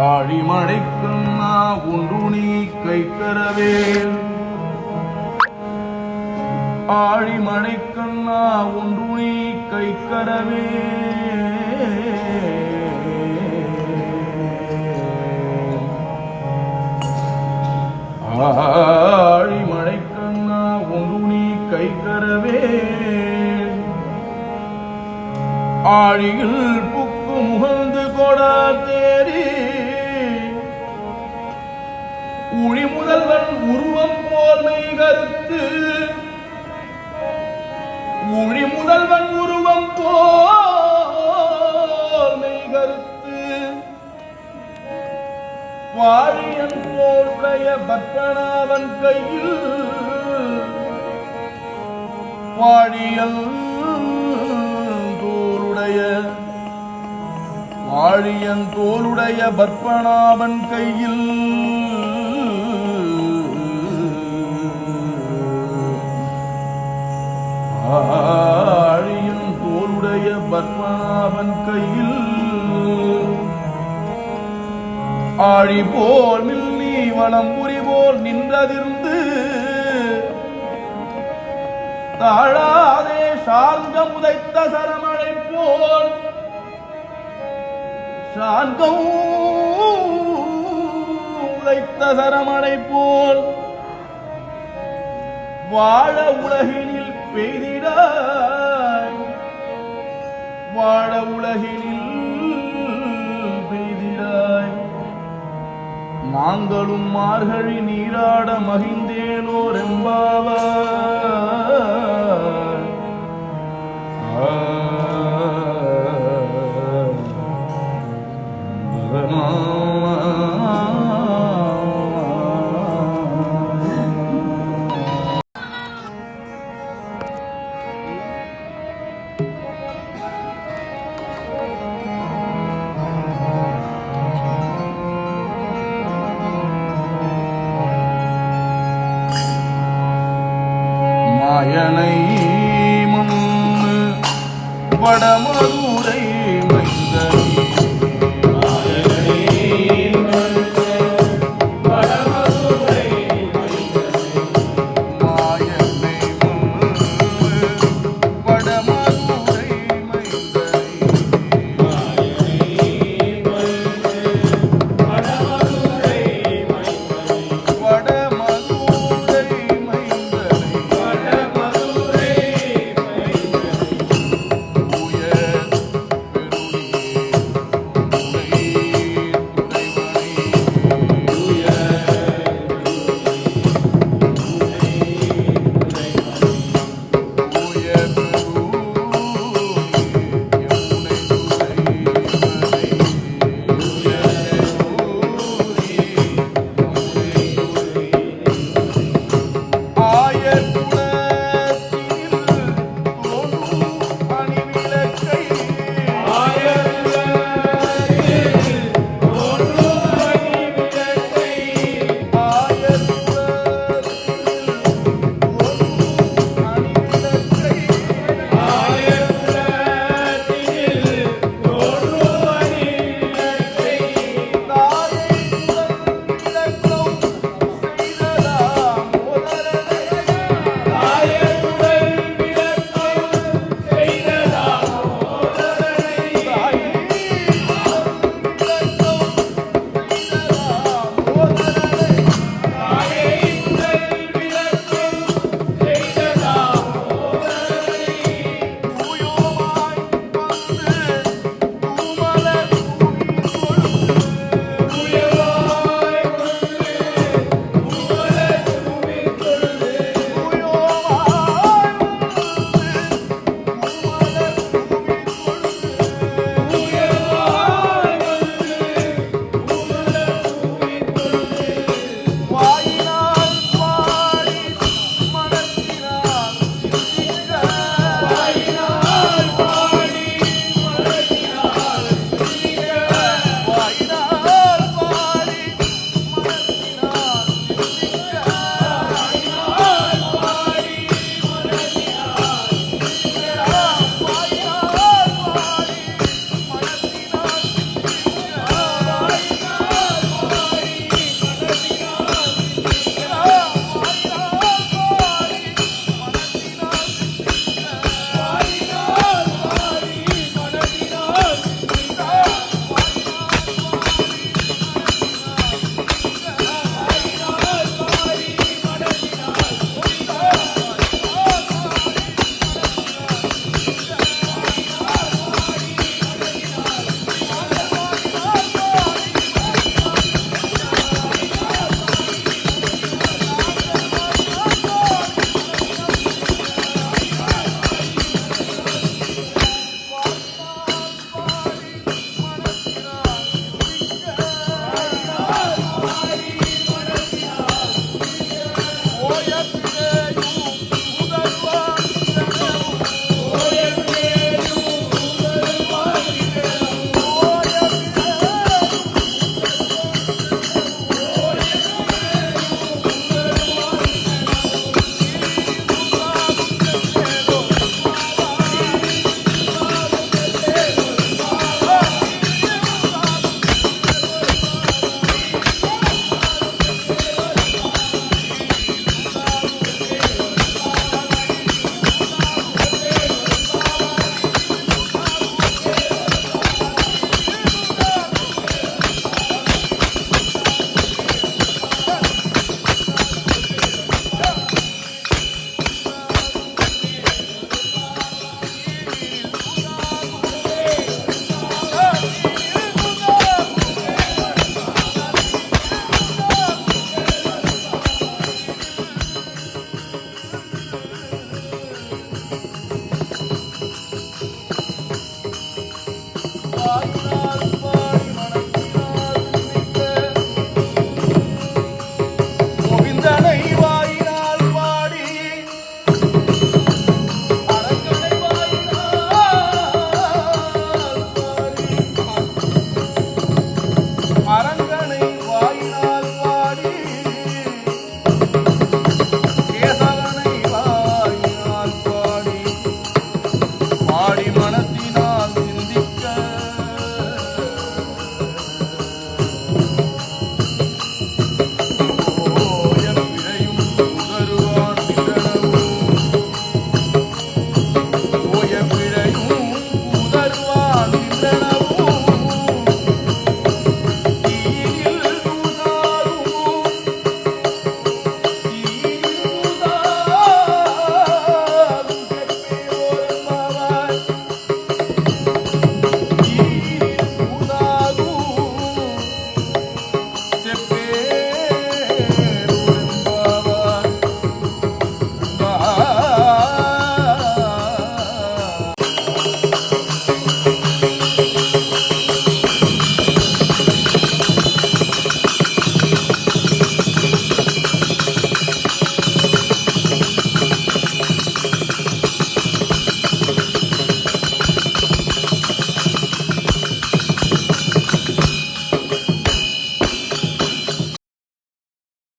ஆழிமழைக்கண்ணா ஒன்று நீ கைக்கரவேல் ஆழிமழைக்கண்ணா ஒன்று நீ கைக்கரவே ஆழிமழைக்கண்ணா ஒன்று நீ கைக்கரவே ஆழியில் உழி முதல்வன் உருவம் போல் கருத்து உழி முதல்வன் உருவம் போல் கருத்து வாழியன் போடைய பத்மநாபன் கையில் வாழியல் தோளுடைய வாழியன் தோளுடைய பற்பனாவன் கையில் ஆழி போல் மில்லி வளம் புரி போல் நின்றதிர்ந்து. தாழாதே சார்கம் உதைத்த சரமழை போல். சார்கம் உதைத்த சரமழை போல். வாழ உலகினில் பெய்திட. வாழ உலகினில் நாங்களும் மார்கழி நீராட மகிழ்ந்தேனோர் எம்பாவாய். 我的摩托。Lord.